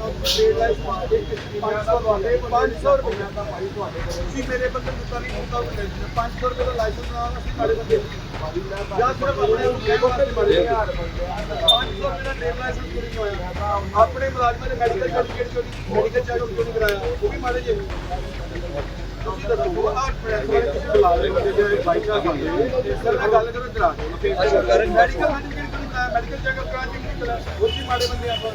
ਤੁਸੀਂ ਮੇਰੇ ਬੰਦੇ ਨੂੰ ਨਹੀਂ ਹੁੰਦਾ 500 ਰੁਪਏ ਦਾ ਲਾਇਸੈਂਸ ਨਾਲ ਅਸੀਂ ਮਾੜੇ ਬੰਦੇ ਜਾਂ ਸਿਰਫ ਆਪਣੇ ਉੱਤੇ ਕੋਤੇ ਮਾੜੇ 500 ਰੁਪਏ ਦਾ ਡੇਢ ਲਾਇਸੈਂਸ ਕਿਉਂ ਨਹੀਂ ਹੋਇਆ ਆਪਣੇ ਮੁਲਾਜ਼ਮਾਂ ਨੇ ਮੈਡੀਕਲ ਸਰਟੀਫਿਕੇਟ ਕਿਉਂ ਨਹੀਂ ਮੈਡੀਕਲ ਚੈੱਕਅਪ ਕਿਉਂ ਨਹੀਂ ਕਰਾਇਆ ਉਹ ਵੀ ਮਾੜੇ ਜੇ ਤੁਸੀਂ ਦੱਸੋ ਆਹ ਪ੍ਰੈਸ ਵਾਲੇ ਬੰਦੇ ਜਿਹੜੇ ਬਾਈਕਾਂ ਖਾਂਦੇ ਸਰ ਨਾਲ ਗੱਲ ਕਰੋ ਚਲਾ ਕੇ ਮੈਡੀਕਲ ਸਰਟੀਫਿਕੇਟ ਮੈਡੀਕਲ ਚੈੱਕਅਪ ਕਰਾ ਕੇ ਨਹੀਂ ਕਰਾਇਆ ਉਹ ਵੀ ਮਾੜੇ ਬੰਦੇ ਆਪਾਂ?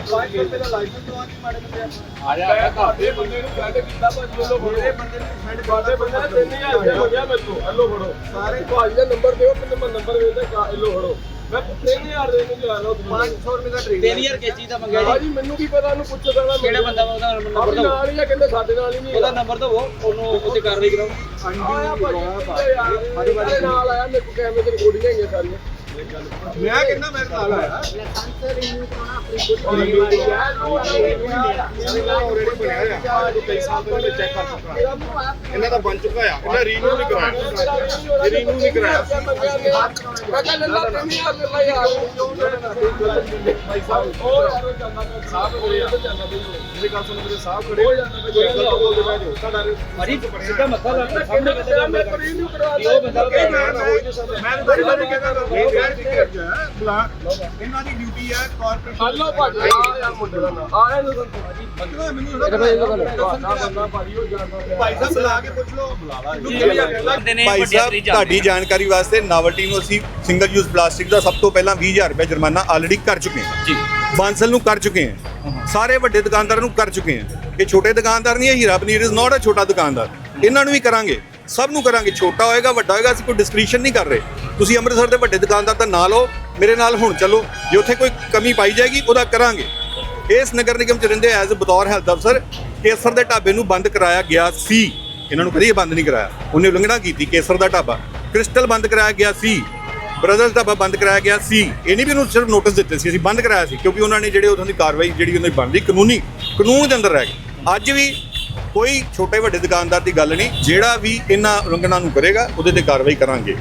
500 ਰੁਪਏ ਦਾ ਲਾਇਸੈਂਸ ਦਵਾ ਕੇ ਮਾੜੇ ਬੰਦੇ ਆਪਾਂ? ਆ ਜਾ ਤੁਹਾਡੇ ਬੰਦੇ ਨੂੰ ਕਹਿੰਦੇ ਕੀਤਾ ਭਾਜੀ ਲੋ ਫੜੋ। ਮੇਰੇ ਬੰਦੇ ਨੂੰ ਫੈਂਡ ਤੁਹਾਡੇ ਬੰਦਾ 3000 ਰੁਪਏ ਹੋ ਗਿਆ ਮੈਨੂੰ ਹਲੋ ਫੜੋ। ਸਾਰੇ ਭਾਜੀ ਦਾ ਨੰਬਰ ਦਿਓ ਮੈਨੂੰ ਮੈਂ ਨੰਬਰ ਵੇਚਦਾ ਹਲੋ ਫੜੋ। ਮੈਂ 3000 ਦੇ ਨੂੰ ਜਾ ਲਓ 500 ਰੁਪਏ ਦਾ ਟ੍ਰੇਨ 3000 ਕਿਸ ਚੀਜ਼ ਦਾ ਮੰਗਿਆ ਜੀ? ਭਾਜੀ ਮੈਨੂੰ ਕੀ ਪਤਾ ਉਹਨੂੰ ਪੁੱਛੋ ਤਾਂ ਕਿਹੜਾ ਬੰਦਾ ਉਹਦਾ ਨੰਬਰ ਦਿਓ ਨਾਲ ਹੀ ਆ ਕਹਿੰਦੇ ਸਾਡੇ ਨਾਲ ਹੀ ਨਹੀਂ ਉਹਦਾ ਨੰਬਰ ਦਿਓ ਉਹਨੂੰ ਉੱਤੇ ਕਾਰਵਾਈ ਕਰਾਓ। ਆਇਆ ਭਾਜੀ ਸਾਡੇ ਬਾਰੇ ਨਾਲ ਆਇਆ ਮੇਰੇ ਕੋਲ ਕੈਮਰੇ ਤੇ ਰਿਕਾਰਡਿੰਗ ਹੈਗੀਆਂ ਸਾਰੀਆਂ। ਮੈਂ ਕਹਿੰਦਾ ਮੇਰੇ ਨਾਲ ਆਇਆ। ਇਹਨਾਂ ਦਾ ਬਣ ਚੁੱਕਾ ਆ ਇਹਨਾਂ ਰੀਨਿਊ ਨਹੀਂ ਕਰਾਇਆ ਇਹ ਰੀਨਿਊ ਨਹੀਂ ਕਰਾਇਆ ਮੈਂ ਕਹਿੰਦਾ ਲੱਲਾ 3000 ਲੱਲਾ ਯਾਰ ਭਾਈ ਸਾਹਿਬ ਉਹ ਯਾਰ ਜਾਂਦਾ ਸਾਹਿਬ ਹੋਏ ਆ ਜਾਂਦਾ ਮੇਰੀ ਗੱਲ ਸੁਣੋ ਮੇਰੇ ਸਾਹਿਬ ਖੜੇ ਹੋ ਜਾਂਦਾ ਕੋਈ ਗਲਤ ਬੋਲਦੇ ਪਏ ਜੋ। ਤੁਹਾਡਾ ਭਾਜੀ ਸਿੱਧਾ ਮੱਥਾ ਲਾ ਸਾਹਮਣੇ ਬੰਦੇ ਦਾ ਮੈਂ ਪ੍ਰੀਵਿਊ ਕਰਵਾ ਉਹ ਬੰਦਾ ਮੈਂ ਮੈਂ ਬੜੀ ਵਾਰੀ ਕਹਿੰਦਾ ਇਹ ਗੈਰ ਟਿਕਟ ਹੈ ਬੁਲਾ ਇਹਨਾਂ ਦੀ ਡਿਊਟੀ ਹੈ ਕਾਰਪੋਰੇਸ਼ਨ ਹਲੋ ਭਾਜੀ ਆ ਯਾਰ ਮੁੰਡੇ ਦਾ ਨਾਮ। ਆ ਇਹਨੂੰ ਬੰਦਾ ਮੈਨੂੰ ਥੋੜਾ ਬੰਦਾ ਭਾਜੀ ਉਹ ਜਾਂਦਾ ਭਾਈ ਸਾਹਿਬ ਬੁਲਾ ਕੇ ਪੁੱਛ ਲਓ। ਬੁਲਾ ਲਾ ਨੇ ਭਾਈ ਸਾਹਿਬ ਤੁਹਾਡੀ ਜਾਣਕਾਰੀ ਵਾਸਤੇ ਨਾਵਲਟੀ ਨੂੰ ਅਸੀਂ ਸਿੰਗਲ ਯੂਜ਼ ਪਲਾਸਟਿਕ ਦਾ ਸਭ ਤੋਂ ਪਹਿਲਾਂ 20000 ਰੁਪਏ ਜੁਰਮਾਨਾ ਆਲਰੇਡੀ ਕਰ ਚੁੱਕੇ ਹਾਂ। ਜੀ ਬਾਂਸਲ ਨੂੰ ਕਰ ਚੁੱਕੇ ਹਾਂ। ਸਾਰੇ ਵੱਡੇ ਦੁਕਾਨਦਾਰਾਂ ਨੂੰ ਕਰ ਚੁੱਕੇ ਹਾਂ। ਇਹ ਛੋਟੇ ਦੁਕਾਨਦਾਰ ਨਹੀਂ ਹੈ ਹੀਰਾ ਪਨੀਰ ਇਜ਼ ਨਾਟ ਅ ਛੋਟਾ ਦੁਕਾਨਦਾਰ। ਇਹਨਾਂ ਨੂੰ ਵੀ ਕਰਾਂਗੇ। ਸਭ ਨੂੰ ਕਰਾਂਗੇ। ਛੋਟਾ ਹੋਏਗਾ, ਵੱਡਾ ਹੋਏਗਾ, ਅਸੀਂ ਕੋਈ ਡਿਸਕ੍ਰਿਪਸ਼ਨ ਨਹੀਂ ਕਰ ਰਹੇ। ਤੁਸੀਂ ਅੰਮ੍ਰਿਤਸਰ ਦੇ ਵੱਡੇ ਦੁਕਾਨਦਾਰ ਦਾ ਨਾਂ ਲਓ, ਮੇਰੇ ਨਾਲ ਹੁਣ ਚੱਲੋ। ਜੇ ਉੱਥੇ ਕੋਈ ਕਮੀ ਪਾਈ ਜਾਏਗੀ, ਉਹਦਾ ਕਰਾਂਗੇ। ਇਸ ਨਗਰ ਨਿਗਮ ਚ ਰਹਿੰਦੇ ਐਜ਼ ਬਤੌਰ ਹੈਲਥ ਅਫਸਰ ਕੇਸਰ ਦੇ ਢਾਬੇ ਨੂੰ ਬੰਦ ਕਰਾਇਆ ਗਿਆ ਸੀ। ਇਹਨਾਂ ਨੂੰ ਕਦੀ ਬੰਦ ਨਹੀਂ ਕਰਾਇਆ। ਉਹਨੇ ਉਲੰਘਣਾ ਕੀਤੀ ਕੇਸਰ ਦਾ ਢਾਬਾ। ਕ੍ਰਿਸਟਲ ਬੰਦ ਕਰਾਇਆ ਗਿਆ ਸੀ। ਬ੍ਰਦਰਸ ਢਾਬਾ ਬੰਦ ਕਰਾਇਆ ਗਿਆ ਸੀ। ਇਹ ਨਹੀਂ ਵੀ ਉਹਨੂੰ ਸਿਰਫ ਨੋਟਿਸ ਦਿੱਤੇ ਸੀ, ਅਸੀਂ ਬੰਦ ਕਰਾਇਆ ਸੀ, ਕਿਉਂਕਿ ਉਹਨਾਂ ਨੇ ਜਿਹੜੇ ਉਦੋਂ ਦੀ ਕਾਰਵਾਈ ਜਿਹੜੀ ਉਹਨਾਂ ਦੀ ਬਣਦੀ ਕਾਨੂੰਨੀ, ਕਾਨੂੰਨ ਦੇ ਅੰਦਰ ਰਹਿ ਗਏ। ਅੱਜ ਵੀ ਕੋਈ ਛੋਟੇ ਵੱਡੇ ਦੁਕਾਨਦਾਰ ਦੀ ਗੱਲ ਨਹੀਂ, ਜਿਹੜਾ ਵੀ ਇਹਨਾਂ ਉਲੰਘਣਾ ਨੂੰ ਕਰੇਗਾ, ਉਹਦੇ ਤੇ ਕਾਰਵਾਈ ਕਰਾਂਗੇ।